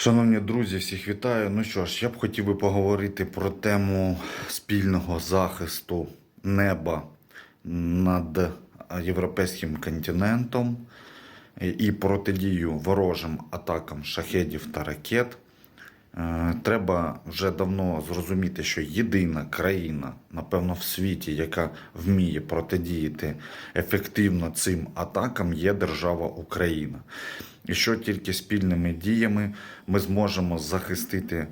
Шановні друзі, всіх вітаю. Ну що ж, я б хотів би поговорити про тему спільного захисту неба над європейським континентом і протидію ворожим атакам шахедів та ракет. Е, Треба вже давно зрозуміти, що єдина країна, напевно, в світі, яка вміє протидіяти ефективно цим атакам, є держава Україна. І що тільки спільними діями ми зможемо захистити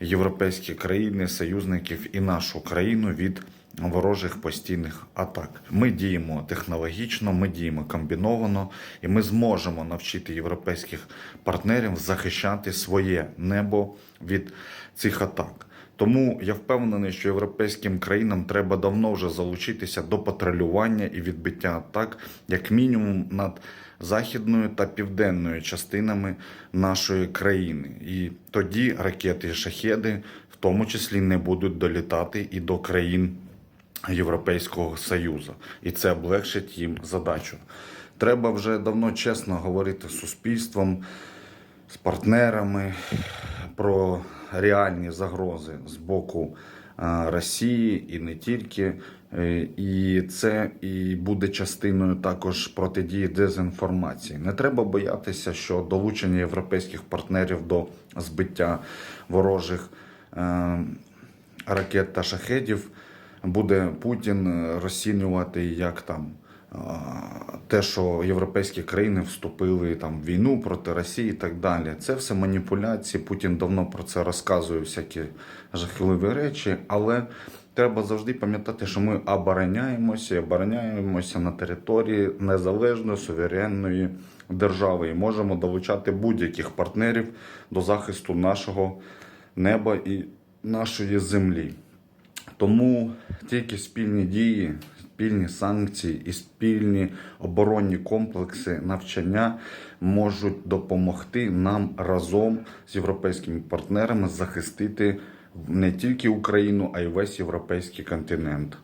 європейські країни, союзників і нашу країну від ворожих постійних атак. Ми діємо технологічно, ми діємо комбіновано, і ми зможемо навчити європейських партнерів захищати своє небо від цих атак. Тому я впевнений, що європейським країнам треба давно вже залучитися до патрулювання і відбиття атак, як мінімум над західною та південною частинами нашої країни. І тоді ракети шахеди в тому числі не будуть долітати і до країн Європейського Союзу, і це облегшить їм задачу. Треба вже давно чесно говорити з суспільством, з партнерами про реальні загрози з боку е, Росії і не тільки. Е, І це і буде частиною також протидії дезінформації. Не треба боятися, що долучення європейських партнерів до збиття ворожих е, ракет та шахедів буде Путін розцінювати як там те, що європейські країни вступили там в війну проти Росії і так далі. Це все маніпуляції. Путін давно про це розказує всякі жахливі речі, але треба завжди пам'ятати, що ми обороняємося і обороняємося на території незалежної суверенної держави і можемо долучати будь-яких партнерів до захисту нашого неба і нашої землі. Тому тільки спільні дії, спільні санкції і спільні оборонні комплекси навчання можуть допомогти нам разом з європейськими партнерами захистити не тільки Україну, а й весь європейський континент.